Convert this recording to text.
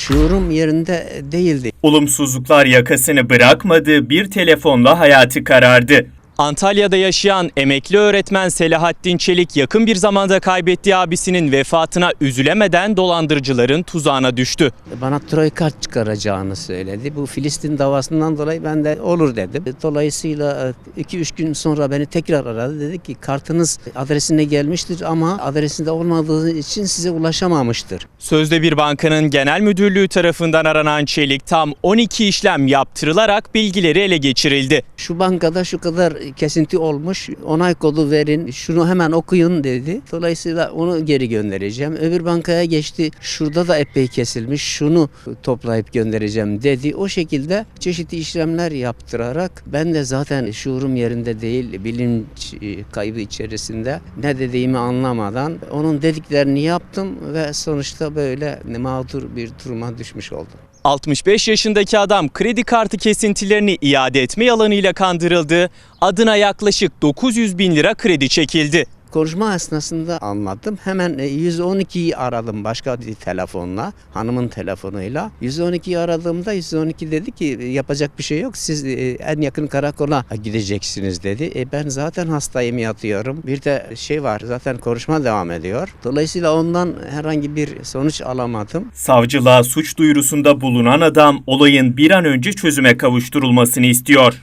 şuurum yerinde değildi. Olumsuzluklar yakasını bırakmadı, bir telefonla hayatı karardı. Antalya'da yaşayan emekli öğretmen Selahattin Çelik yakın bir zamanda kaybettiği abisinin vefatına üzülemeden dolandırıcıların tuzağına düştü. Bana troy kart çıkaracağını söyledi. Bu Filistin davasından dolayı ben de olur dedim. Dolayısıyla 2-3 gün sonra beni tekrar aradı. Dedi ki kartınız adresine gelmiştir ama adresinde olmadığı için size ulaşamamıştır. Sözde bir bankanın genel müdürlüğü tarafından aranan Çelik tam 12 işlem yaptırılarak bilgileri ele geçirildi. Şu bankada şu kadar kesinti olmuş. Onay kodu verin. Şunu hemen okuyun dedi. Dolayısıyla onu geri göndereceğim. Öbür bankaya geçti. Şurada da epey kesilmiş. Şunu toplayıp göndereceğim dedi. O şekilde çeşitli işlemler yaptırarak ben de zaten şuurum yerinde değil, bilinç e, kaybı içerisinde ne dediğimi anlamadan onun dediklerini yaptım ve sonuçta böyle mağdur bir duruma düşmüş oldum. 65 yaşındaki adam kredi kartı kesintilerini iade etme yalanıyla kandırıldı. Adına yaklaşık 900 bin lira kredi çekildi. Konuşma esnasında anlattım. Hemen e, 112'yi aradım başka bir telefonla, hanımın telefonuyla. 112'yi aradığımda 112 dedi ki "E, yapacak bir şey yok. Siz e, en yakın karakola gideceksiniz dedi. E ben zaten hastayım yatıyorum. Bir de şey var zaten konuşma devam ediyor. Dolayısıyla ondan herhangi bir sonuç alamadım. Savcılığa suç duyurusunda bulunan adam olayın bir an önce çözüme kavuşturulmasını istiyor.